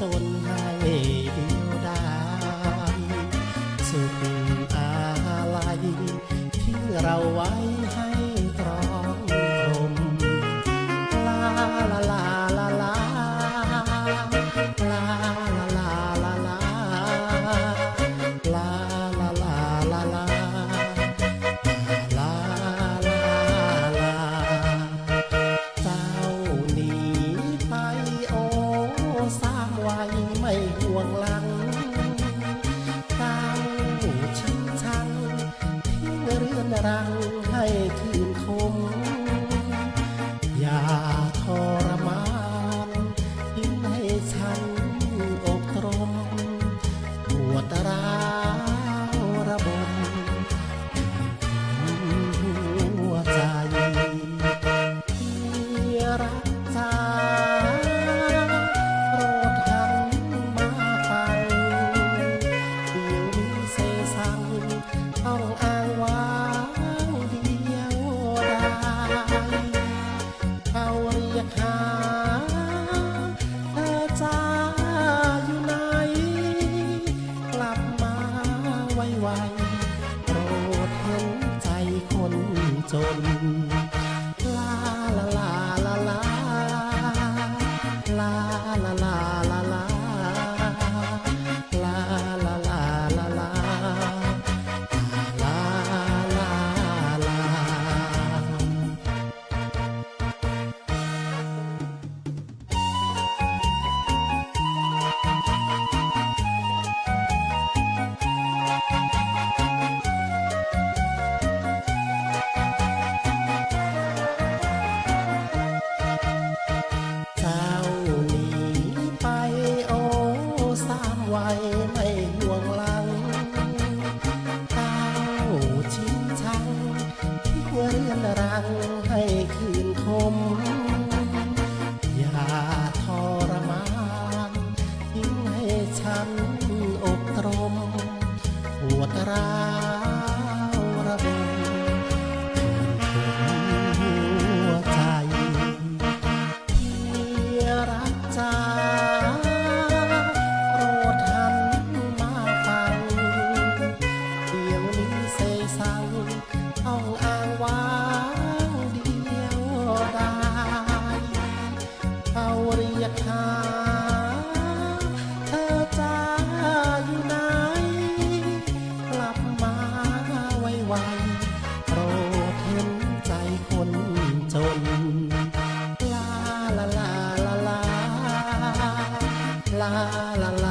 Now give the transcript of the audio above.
จนให้เดียวดายสุดอาลัยที่เราไว้ ไว้ไม่ห่วงหลังตามชิ้นชังทิ้งเรือนรังให้คืนคม 走 ไม่ห่วงหลังเจ้าชิงชังที่เรือนรังให้คืนคม la la la.